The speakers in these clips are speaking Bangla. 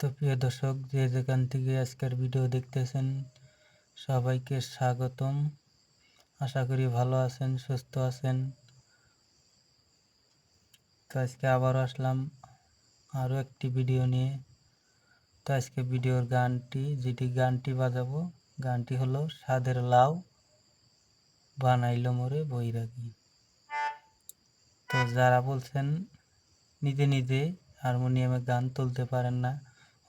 তো প্রিয় দর্শক, যে যেখান থেকে আজকের ভিডিও দেখতেছেন, সবাইকে স্বাগতম। আশা করি ভালো আছেন, সুস্থ আছেন। তো আজকে আবারও আসলাম আরও একটি ভিডিও নিয়ে। তো আজকে ভিডিওর গানটি, যেটি গানটি বাজাবো, গানটি হলো সাদের লাউ, বানাইল মোরে বৈরাগী তো যারা বলছেন, নিজে নিজে হারমোনিয়ামে গান তুলতে পারেন না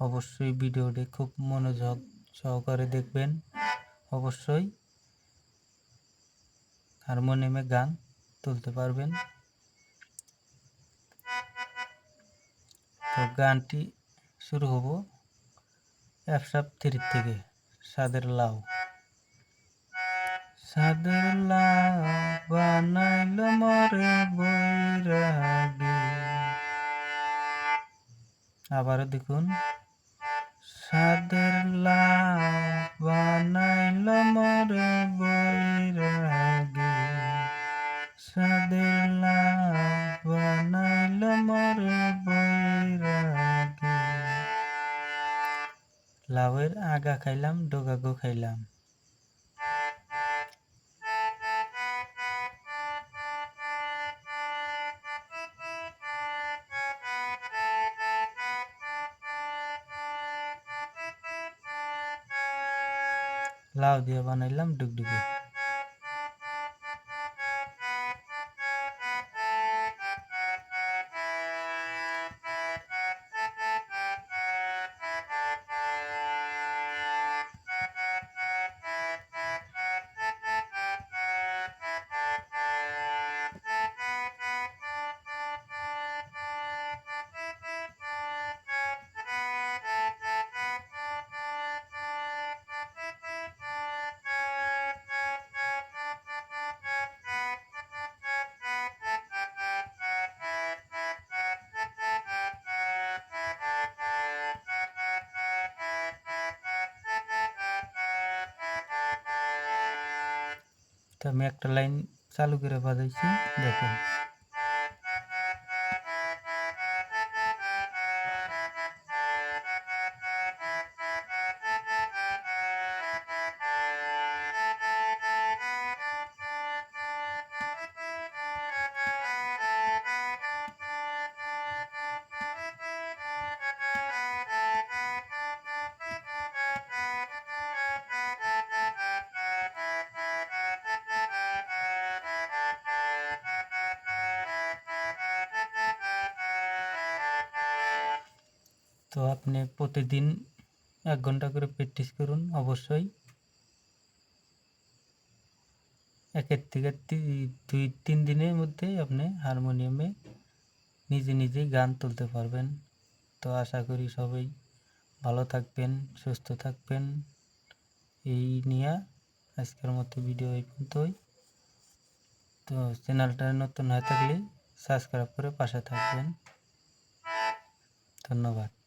অবশ্যই ভিডিওটি খুব মনোযোগ সহকারে দেখবেন। অবশ্যই হারমোনিয়ামে গান তুলতে পারবেন। তো গানটি শুরু হব অ্যাপসাপ থ্রি থেকে সাদের লাউ। সাদের লাউ বানাইল মরে বৈরাগী। আবারও দেখুন। সাদের বানাইল মরে বৈর সাদের লাউ বানাইল মরে বৈরাগী। লাউয়ের আগা খাইলাম ডোগাগো খাইলাম। লাউ দিয়ে বানাইলাম ডুগডুগি তো আমি একটা লাইন চালু করে বাজাইছি দেখুন। তো আপনি প্রতিদিন এক ঘণ্টা করে প্র্যাকটিস করুন, অবশ্যই। একের থেকে দুই, তিন দিনের মধ্যে আপনি হারমোনিয়ামে নিজে নিজেই গান তুলতে পারবেন। তো আশা করি সবাই ভালো থাকবেন, সুস্থ থাকবেন। এই নিয়ে আজকের মতো ভিডিও এই পর্যন্তই। তো চ্যানেলটা নতুন হয়ে থাকলে সাবস্ক্রাইব করে পাশে থাকবেন। ধন্যবাদ।